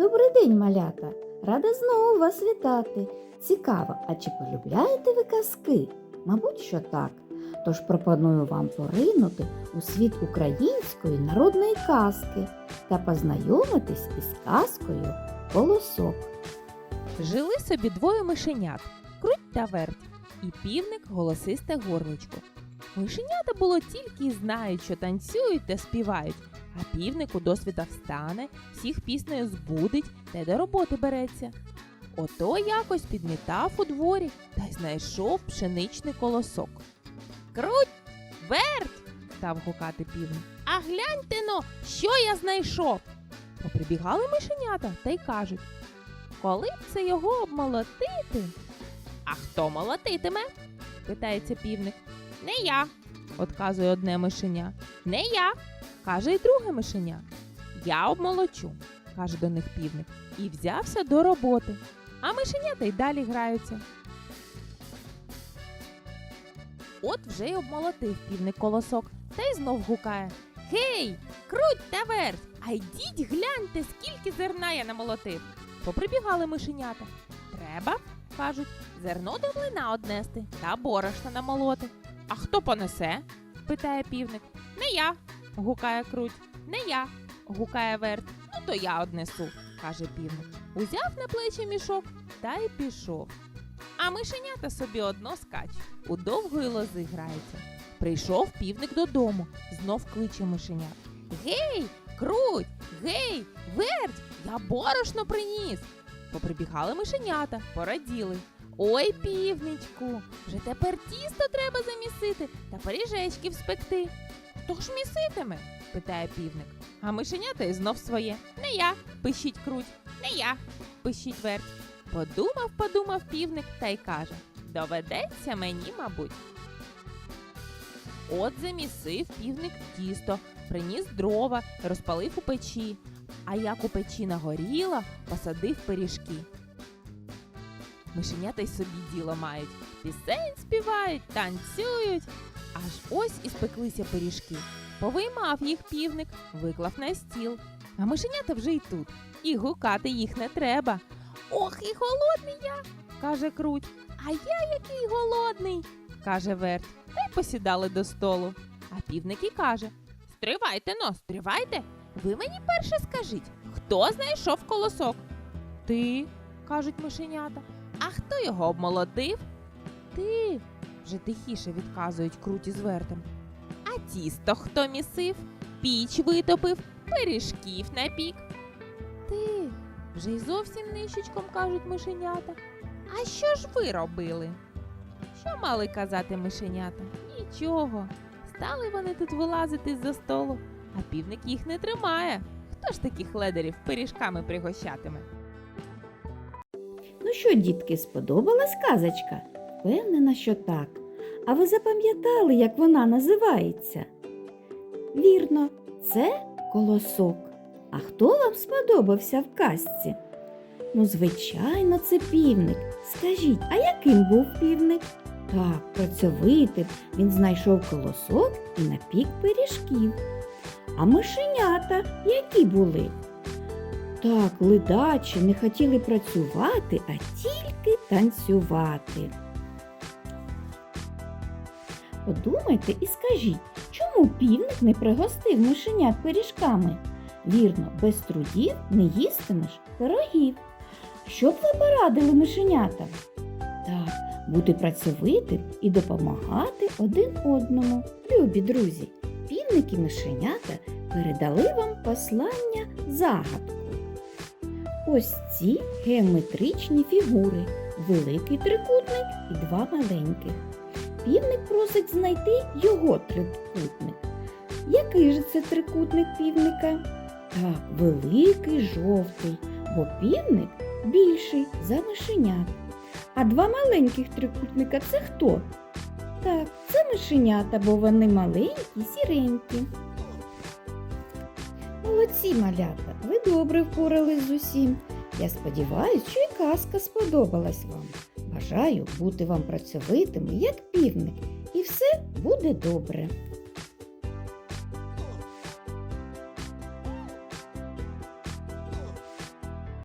Добрий день, малята! Рада знову вас вітати. Цікаво, а чи полюбляєте ви казки? Мабуть, що так. Тож пропоную вам поринути у світ української народної казки та познайомитись із казкою Колосок. Жили собі двоє мишенят круть та верть, і півник голосисте горличко. Мишенята було тільки й знають, що танцюють та співають, а півник у встане, всіх піснею збудить та до роботи береться. Ото якось підмітав у дворі та й знайшов пшеничний колосок. Круть, верть! став гукати півник. А гляньте но, що я знайшов. Поприбігали мишенята та й кажуть. Коли б це його обмолотити? А хто молотитиме? питається півник. Не я, отказує одне мишеня. Не я, каже й друге мишеня. Я обмолочу, каже до них півник, і взявся до роботи. А мишенята й далі граються. От вже й обмолотив півник колосок та й знов гукає. Гей, круть та верть, а йдіть гляньте, скільки зерна я намолотив. Поприбігали мишенята. Треба, кажуть, зерно до млина однести та борошна намолоти. А хто понесе? питає півник. Не я, гукає круть. Не я, гукає верт. Ну то я однесу, каже півник. Узяв на плечі мішок та й пішов. А мишенята собі одно скачуть, у довгої лози граються. Прийшов півник додому, знов кличе мишенят. Гей, круть, гей, верть, я борошно приніс. Поприбігали мишенята, пораділи. Ой, півничку, вже тепер тісто треба замісити та пиріжечків спекти. Хто ж міситиме? питає півник. А мишенята і знов своє. Не я, пищить круть, не я, пищить верть. Подумав, подумав півник та й каже: доведеться мені, мабуть. От замісив півник тісто, приніс дрова, розпалив у печі. А як у печі нагоріла, посадив пиріжки. Мишенята й собі діло мають, пісень співають, танцюють. Аж ось і спеклися пиріжки. Повиймав їх півник, виклав на стіл. А мишенята вже й тут, і гукати їх не треба. Ох, і голодний я, каже круть. А я який голодний, каже верть. Та й посідали до столу. А півник і каже: Стривайте но, стривайте. Ви мені перше скажіть, хто знайшов колосок? Ти, кажуть мишенята. А хто його обмолотив? Ти, вже тихіше відказують круті з вертем. А тісто хто місив, піч витопив, пиріжків напік. Ти, вже й зовсім нищечком кажуть мишенята. А що ж ви робили? Що мали казати мишенята? Нічого. Стали вони тут вилазити з-за столу, а півник їх не тримає. Хто ж таких ледерів пиріжками пригощатиме? Ну що, дітки, сподобалась казочка? Впевнена, що так. А ви запам'ятали, як вона називається? Вірно, це колосок. А хто вам сподобався в казці? Ну, звичайно, це півник. Скажіть, а яким був півник? Так, працьовитим він знайшов колосок і напік пиріжків. А мишенята які були? Так, ледачі не хотіли працювати, а тільки танцювати. Подумайте і скажіть, чому півник не пригостив мишенят пиріжками? Вірно, без трудів не їстимеш пирогів. Що б ви порадили мишенятам? Так, бути працьовитим і допомагати один одному. Любі друзі, півник і мишенята передали вам послання загадку. Ось ці геометричні фігури, великий трикутник і два маленьких. Півник просить знайти його трикутник. Який же це трикутник півника? Так, великий жовтий, бо півник більший за мишенят. А два маленьких трикутника це хто? Так, це мишенята, бо вони маленькі, сіренькі. Молодці, малята, ви добре впорались з усім. Я сподіваюся, що і казка сподобалась вам. Бажаю бути вам працьовитими, як півник, і все буде добре.